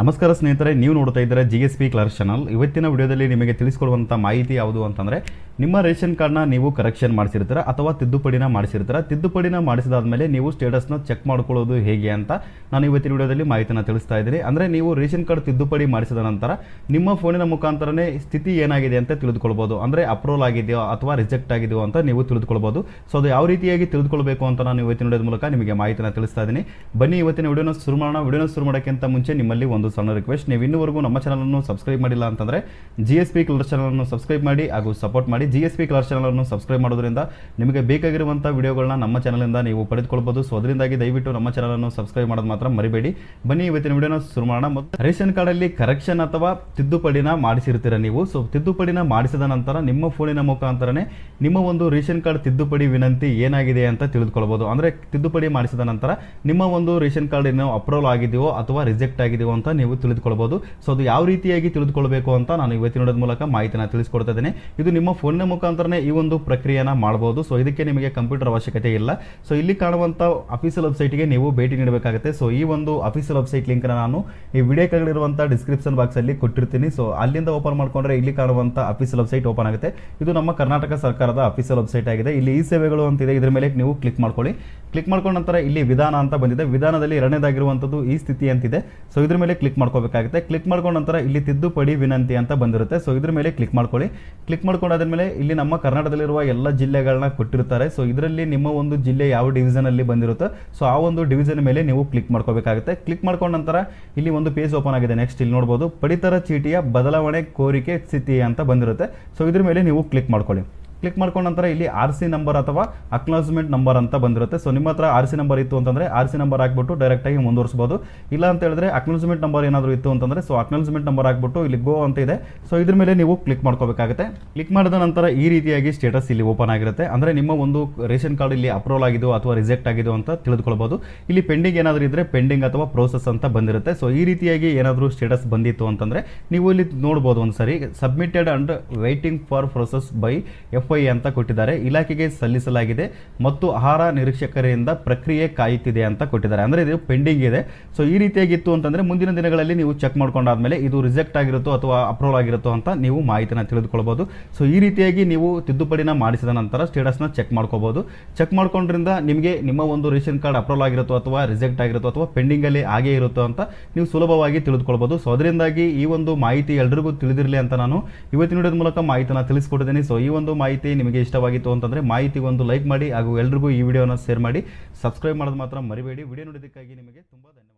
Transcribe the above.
ನಮಸ್ಕಾರ ಸ್ನೇಹಿತರೆ, ನೀವು ನೋಡ್ತಾ ಇದ್ದಾರೆ G S P clerk channel ಇವತ್ತಿನ ವಿಡಿಯೋದಲ್ಲಿ ನಿಮಗೆ ತಿಳಿಸ್ಕೊಡುವಂಥ ಮಾಹಿತಿ ಯಾವುದು ಅಂತಂದರೆ ನಿಮ್ಮ ರೇಷನ್ ಕಾರ್ಡ್ನ ನೀವು ಕರೆಕ್ಷನ್ ಮಾಡಿಸಿರ್ತೀರ ಅಥವಾ ತಿದ್ದುಪಡಿನ ಮಾಡಿಸಿರ್ತೀರ? ತಿದ್ದುಪಡಿನ ಮಾಡಿಸಿದಾದ್ಮೇಲೆ ನೀವು ಸ್ಟೇಟಸ್ನ ಚೆಕ್ ಮಾಡ್ಕೊಳ್ಳೋದು ಹೇಗೆ ಅಂತ ನಾನು ಇವತ್ತಿನ ವಿಡಿಯೋದಲ್ಲಿ ಮಾಹಿತಿನ ತಿಳಿಸ್ತಾ ಇದ್ದೀನಿ. ಅಂದರೆ ನೀವು ರೇಷನ್ ಕಾರ್ಡ್ ತಿದ್ದುಪಡಿ ಮಾಡಿಸಿದ ನಂತರ ನಿಮ್ಮ ಫೋನಿನ ಮುಖಾಂತರನೇ ಸ್ಥಿತಿ ಏನಾಗಿದೆ ಅಂತ ತಿಳಿದುಕೊಳ್ಬೋದು. ಅಂದರೆ ಅಪ್ರೂವಲ್ ಆಗಿದೆಯೋ ಅಥವಾ ರಿಜೆಕ್ಟ್ ಆಗಿದೆಯೋ ಅಂತ ನೀವು ತಿಳಿದುಕೊಳ್ಬೋದು. ಸೊ ಅದು ಯಾವ ರೀತಿಯಾಗಿ ತಿಳಿದುಕೊಳ್ಬೇಕು ಅಂತ ನಾನು ಇವತ್ತಿನ ವಿಡಿಯೋದ ಮೂಲಕ ನಿಮಗೆ ಮಾಹಿತಿನ ತಿಳಿಸ್ತಾ ಇದ್ದೀನಿ. ಬನ್ನಿ, ಇವತ್ತಿನ ವಿಡಿಯೋನ ಶುರು ಮಾಡೋಣ. ವಿಡಿಯೋನ ಶುರು ಮಾಡೋಕ್ಕಿಂತ ಮುಂಚೆ ನಿಮ್ಮಲ್ಲಿ ಒಂದು ಸಣ್ಣ ರಿಕ್ವೆಸ್ಟ್ ನೀವು ಇನ್ನೂವರೆಗೂ ನಮ್ಮ ಚಾನಲನ್ನು ಸಬ್ಸ್ಕ್ರೈಬ್ ಮಾಡಿಲ್ಲ ಅಂತಂದರೆ ಜಿ ಎಸ್ ಪಿ ಕಲರ್ ಚಾನಲನ್ನು ಸಬ್ಸ್ಕ್ರೈಬ್ ಮಾಡಿ ಹಾಗೂ ಸಪೋರ್ಟ್ ಮಾಡಿ. ಜಿ ಎಸ್ ಪಿ ಕಲರ್ ಚಾನಲನ್ನು ಸಬ್ಸ್ಕ್ರೈಬ್ ಮಾಡೋದ್ರಿಂದ ನಿಮಗೆ ಬೇಕಾಗಿರುವಂಥ ವಿಡಿಯೋಗಳನ್ನ ನಮ್ಮ ಚಾನಲಿಂದ ನೀವು ಪಡೆದುಕೊಳ್ಬೋದು ಸೊ ಅದರಿಂದಾಗಿ ದಯವಿಟ್ಟು ನಮ್ಮ ಚಾನಲನ್ನು ಸಬ್ಸ್ಕ್ರೈಬ್ ಮಾಡೋದು ಮಾತ್ರ ಮರಿಬೇಡಿ. ಬನ್ನಿ, ಇವತ್ತಿನ ವಿಡಿಯೋನ ಶುರು ಮಾಡೋಣ. ಮತ್ತು ರೇಷನ್ ಕಾರ್ಡಲ್ಲಿ ಕರೆಕ್ಷನ್ ಅಥವಾ ತಿದ್ದುಪಡಿನ ಮಾಡಿಸಿರ್ತೀರ ನೀವು? ಸೊ ತಿದ್ದುಪಡಿನ ಮಾಡಿಸಿದ ನಂತರ ನಿಮ್ಮ ಫೋನಿನ ಮುಖಾಂತರನೇ ನಿಮ್ಮ ಒಂದು ರೇಷನ್ ಕಾರ್ಡ್ ತಿದ್ದುಪಡಿ ವಿನಂತಿ ಏನಾಗಿದೆ ಅಂತ ತಿಳಿದುಕೊಳ್ಬೋದು ಅಂದರೆ ತಿದ್ದುಪಡಿ ಮಾಡಿಸಿದ ನಂತರ ನಿಮ್ಮ ಒಂದು ರೇಷನ್ ಕಾರ್ಡ್ ಏನೋ ಅಪ್ರೂವಲ್ ಆಗಿದೆಯೋ ಅಥವಾ ರಿಜೆಕ್ಟ್ ಆಗಿದೆಯೋ ಅಂತ ನೀವು ತಿಳಿದುಕೊಳ್ಬೋದು ಸೊ ಅದು ಯಾವ ರೀತಿಯಾಗಿ ತಿಳಿದುಕೊಳ್ಬೇಕು ಅಂತ ನಾನು ಇವತ್ತಿನ ಮೂಲಕ ಮಾಹಿತಿನ ತಿಳಿಸ್ಕೊಡ್ತಾ ಇದ್ದೇನೆ. ಇದು ನಿಮ್ಮ ಫೋನಿನ ಮುಖಾಂತರನೇ ಈ ಒಂದು ಪ್ರಕ್ರಿಯೆನ ಮಾಡಬಹುದು ಸೊ ಇದಕ್ಕೆ ನಿಮಗೆ ಕಂಪ್ಯೂಟರ್ ಅವಶ್ಯಕತೆ ಇಲ್ಲ. ಸೊ ಇಲ್ಲಿ ಕಾಣುವಂಥ ಅಫೀಸಿಯಲ್ ವೆಬ್ಸೈಟ್ಗೆ ನೀವು ಭೇಟಿ ನೀಡಬೇಕಾಗುತ್ತೆ. ಸೊ ಈ ಒಂದು ಅಫೀಸಿಯಲ್ ವೆಬ್ಸೈಟ್ ಲಿಂಕ್ನ ನಾನು ಈ ವಿಡಿಯೋ ಕೆಳಗಿರುವಂಥ ಡಿಸ್ಕ್ರಿಪ್ಷನ್ ಬಾಕ್ಸಲ್ಲಿ ಕೊಟ್ಟಿರ್ತೀನಿ. ಸೊ ಅಲ್ಲಿಂದ ಓಪನ್ ಮಾಡ್ಕೊಂಡ್ರೆ ಇಲ್ಲಿ ಕಾಣುವಂಥ ಅಫೀಸಿಯಲ್ ವೆಬ್ಸೈಟ್ ಓಪನ್ ಆಗುತ್ತೆ. ಇದು ನಮ್ಮ ಕರ್ನಾಟಕ ಸರ್ಕಾರದ ಅಫೀಸಿಯಲ್ ವೆಬ್ಸೈಟ್ ಆಗಿದೆ. ಇಲ್ಲಿ ಈ ಸೇವೆಗಳು ಅಂತಿದೆ ಇದರ ಮೇಲೆ ನೀವು ಕ್ಲಿಕ್ ಮಾಡ್ಕೊಳ್ಳಿ. ಕ್ಲಿಕ್ ಮಾಡ್ಕೊಂಡ ನಂತರ ಇಲ್ಲಿ ವಿಧಾನ ಅಂತ ಬಂದಿದೆ. ವಿಧಾನದಲ್ಲಿ ಎರಡನೇದಾಗಿರುವಂಥದ್ದು ಈ ಸ್ಥಿತಿ ಅಂತಿದೆ. ಸೊ ಇದ್ರ ಮೇಲೆ ಕ್ಲಿಕ್ ಮಾಡ್ಕೋಬೇಕಾಗುತ್ತೆ. ಕ್ಲಿಕ್ ಮಾಡ್ಕೊಂಡ ನಂತರ ಇಲ್ಲಿ ತಿದ್ದುಪಡಿ ವಿನಂತಿ ಅಂತ ಬಂದಿರುತ್ತೆ. ಸೊ ಇದ್ರ ಮೇಲೆ ಕ್ಲಿಕ್ ಮಾಡ್ಕೊಳ್ಳಿ. ಕ್ಲಿಕ್ ಇಲ್ಲಿ ನಮ್ಮ ಕರ್ನಾಟಕದಲ್ಲಿರುವ ಎಲ್ಲ ಜಿಲ್ಲೆಗಳನ್ನ ಕೊಟ್ಟಿರ್ತಾರೆ. ಸೊ ಇದರಲ್ಲಿ ನಿಮ್ಮ ಒಂದು ಜಿಲ್ಲೆ ಯಾವ ಡಿವಿಷನ್ ಅಲ್ಲಿ ಬಂದಿರುತ್ತೆ ಸೊ ಆ ಒಂದು ಡಿವಿಷನ್ ಮೇಲೆ ನೀವು ಕ್ಲಿಕ್ ಮಾಡ್ಕೋಬೇಕಾಗುತ್ತೆ. ಕ್ಲಿಕ್ ಮಾಡ್ಕೊಂಡ ನಂತರ ಇಲ್ಲಿ ಒಂದು ಪೇಜ್ ಓಪನ್ ಆಗಿದೆ. ನೆಕ್ಸ್ಟ್ ಇಲ್ಲಿ ನೋಡ್ಬೋದು. ಪಡಿತರ ಚೀಟಿಯ ಬದಲಾವಣೆ ಕೋರಿಕೆ ಸ್ಥಿತಿ ಅಂತ ಬಂದಿರುತ್ತೆ. ಸೊ ಇದ್ರ ಮೇಲೆ ನೀವು ಕ್ಲಿಕ್ ಮಾಡ್ಕೊಳ್ಳಿ. ಕ್ಲಿಕ್ ಮಾಡ್ಕೊಂಡ ನಂತರ ಇಲ್ಲಿ ಆರ್ ಸಿ ನಂಬರ್ ಅಥವಾ ಅಕ್ನಾಲಜ್ಮೆಂಟ್ ನಂಬರ್ ಅಂತ ಬಂದಿರುತ್ತೆ. ಸೊ ನಿಮ್ಮ ಹತ್ರ ಆರ್ ಸಿ ನಂಬರ್ ಇತ್ತು ಅಂತಂದ್ರೆ ಆರ್ ಸಿ ನಂಬರ್ ಹಾಕ್ಬಿಟ್ಟು ಡೈರೆಕ್ಟಾಗಿ ಮುಂದುವರಿಸಬಹುದು ಇಲ್ಲ ಅಂತ ಹೇಳಿದ್ರೆ ಅಕ್ನಾಲಜ್ಮೆಂಟ್ ನಂಬರ್ ಏನಾದರೂ ಇತ್ತು ಅಂತಂದ್ರೆ ಸೊ ಅಕ್ನಾಲಜ್ಮೆಂಟ್ ನಂಬರ್ ಹಾಕ್ಬಿಟ್ಟು ಇಲ್ಲಿ ಗೋ ಅಂತ ಇದೆ. ಸೊ ಇದ್ರ ಮೇಲೆ ನೀವು ಕ್ಲಿಕ್ ಮಾಡ್ಕೋಬೇಕಾಗುತ್ತೆ. ಕ್ಲಿಕ್ ಮಾಡಿದ ನಂತರ ಈ ರೀತಿಯಾಗಿ ಸ್ಟೇಟಸ್ ಇಲ್ಲಿ ಓಪನ್ ಆಗಿರುತ್ತೆ. ಅಂದ್ರೆ ನಿಮ್ಮ ಒಂದು ರೇಷನ್ ಕಾರ್ಡ್ ಇಲ್ಲಿ ಅಪ್ರೂವಲ್ ಆಗಿದೆಯೋ ಅಥವಾ ರಿಜೆಕ್ಟ್ ಆಗಿದೆಯೋ ಅಂತ ತಿಳಿದುಕೊಳ್ಬಹುದು ಇಲ್ಲಿ ಪೆಂಡಿಂಗ್ ಏನಾದರೂ ಇದ್ರೆ ಪೆಂಡಿಂಗ್ ಅಥವಾ ಪ್ರೋಸೆಸ್ ಅಂತ ಬಂದಿರುತ್ತೆ. ಸೊ ಈ ರೀತಿಯಾಗಿ ಏನಾದರೂ ಸ್ಟೇಟಸ್ ಬಂದಿತ್ತು ಅಂತಂದ್ರೆ ನೀವು ಇಲ್ಲಿ ನೋಡ್ಬೋದು ಒಂದು ಸರಿ submitted and waiting for process by F I ಅಂತ ಕೊಟ್ಟಿದ್ದಾರೆ. ಇಲಾಖೆಗೆ ಸಲ್ಲಿಸಲಾಗಿದೆ ಮತ್ತು ಆಹಾರ ನಿರೀಕ್ಷಕರಿಂದ ಪ್ರಕ್ರಿಯೆ ಕಾಯುತ್ತಿದೆ ಅಂತ ಕೊಟ್ಟಿದ್ದಾರೆ. ಅಂದ್ರೆ ಇದು ಪೆಂಡಿಂಗ್ ಇದೆ. ಸೊ ಈ ರೀತಿಯಾಗಿತ್ತು ಅಂತಂದ್ರೆ ಮುಂದಿನ ದಿನಗಳಲ್ಲಿ ನೀವು ಚೆಕ್ ಮಾಡ್ಕೊಂಡಾದ್ಮೇಲೆ ಇದು ರಿಜೆಕ್ಟ್ ಆಗಿರುತ್ತೋ ಅಥವಾ ಅಪ್ರೂವಲ್ ಆಗಿರುತ್ತೋ ಅಂತ ನೀವು ಮಾಹಿತಿನ ತಿಳಿದುಕೊಳ್ಬೋದು. ಸೊ ಈ ರೀತಿಯಾಗಿ ನೀವು ತಿದ್ದುಪಡಿನ ಮಾಡಿಸಿದ ನಂತರ ಸ್ಟೇಟಸ್ನ ಚೆಕ್ ಮಾಡ್ಕೋಬಹುದು ಚೆಕ್ ಮಾಡ್ಕೊಂಡ್ರಿಂದ ನಿಮಗೆ ನಿಮ್ಮ ಒಂದು ರೇಷನ್ ಕಾರ್ಡ್ ಅಪ್ರೂವಲ್ ಆಗಿರುತ್ತೋ ಅಥವಾ ರಿಜೆಕ್ಟ್ ಆಗಿರುತ್ತೋ ಅಥವಾ ಪೆಂಡಿಂಗ್ ಅಲ್ಲಿ ಹಾಗೆ ಇರುತ್ತೋ ಅಂತ ನೀವು ಸುಲಭವಾಗಿ ತಿಳಿದುಕೊಳ್ಬೋದು. ಸೊ ಅದರಿಂದಾಗಿ ಈ ಒಂದು ಮಾಹಿತಿ ಎಲ್ರಿಗೂ ತಿಳಿದಿರಲಿ ಅಂತ ನಾನು ಇವತ್ತಿನ ಮೂಲಕ ಮಾಹಿತಿನ ತಿಳಿಸ್ಕೊಟ್ಟಿದ್ದೀನಿ. ಸೊ ಈ ಒಂದು ಮಾಹಿತಿ ನಿಮಗೆ ಇಷ್ಟವಾಗಿತ್ತು ಅಂತಂದ್ರೆ ಮಾಹಿತಿ ಒಂದು ಲೈಕ್ ಮಾಡಿ ಹಾಗೂ ಎಲ್ರಿಗೂ ಈ ವಿಡಿಯೋನ ಶೇರ್ ಮಾಡಿ. ಸಬ್ಸ್ಕ್ರೈಬ್ ಮಾಡೋದು ಮಾತ್ರ ಮರಿಬೇಡಿ. ವಿಡಿಯೋ ನೋಡೋದಕ್ಕಾಗಿ ನಿಮಗೆ ತುಂಬ ಧನ್ಯವಾದ